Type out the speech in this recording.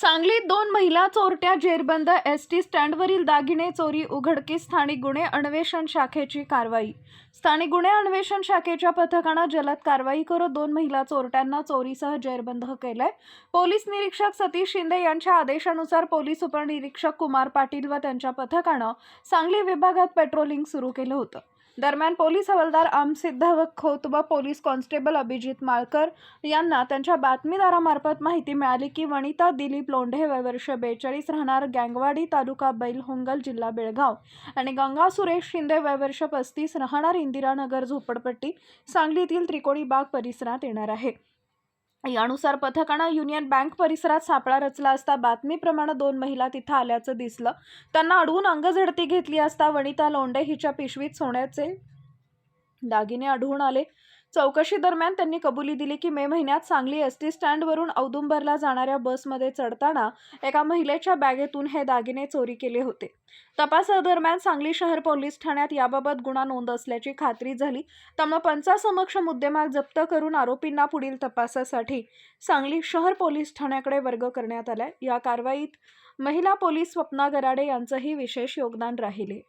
सांगलीत दोन महिला चोरट्या जेरबंद एस टी स्टँडवरील दागिने चोरी उघडकीस स्थानिक गुन्हे अन्वेषण शाखेची कारवाई. स्थानिक गुन्हे अन्वेषण शाखेच्या पथकानं जलद कारवाई करत दोन महिला चोरट्यांना चोरीसह जेरबंद केलंय. पोलीस निरीक्षक सतीश शिंदे यांच्या आदेशानुसार पोलीस उपनिरीक्षक कुमार पाटील व त्यांच्या पथकानं सांगली विभागात पेट्रोलिंग सुरू केलं होतं. दरम्यान पोलीस हवालदार आमसिद्ध व व पोलीस कॉन्स्टेबल अभिजित माळकर यांना त्यांच्या बातमीदारामार्फत माहिती मिळाली की वनिता दिलीप लोंढे वय वर्ष बेचाळीस राहणार गँगवाडी तालुका बैलहोंगल जिल्हा बेळगाव आणि गंगा सुरेश शिंदे वय वर्ष पस्तीस राहणार इंदिरानगर झोपडपट्टी सांगलीतील त्रिकोणी बाग परिसरात येणार आहे. यानुसार पथकानं युनियन बँक परिसरात सापळा रचला असता बातमीप्रमाणे दोन महिला तिथं आल्याचं दिसलं. त्यांना अडवून अंगझडती घेतली असता वनिता लोंडे हिच्या पिशवीत सोन्याचे दागिने आढळून आले. चौकशी दरम्यान त्यांनी कबुली दिली की मे महिन्यात सांगली एस टी स्टँडवरून औदुंबरला जाणाऱ्या बसमध्ये चढताना एका महिलेच्या बॅगेतून हे दागिने चोरी केले होते. तपासादरम्यान सांगली शहर पोलीस ठाण्यात याबाबत गुन्हा नोंद असल्याची खात्री झाली. त्यामुळे पंचासमक्ष मुद्देमाल जप्त करून आरोपींना पुढील तपासासाठी सांगली शहर पोलीस ठाण्याकडे वर्ग करण्यात आलाय. या कारवाईत महिला पोलीस स्वप्ना गराडे यांचंही विशेष योगदान राहिले.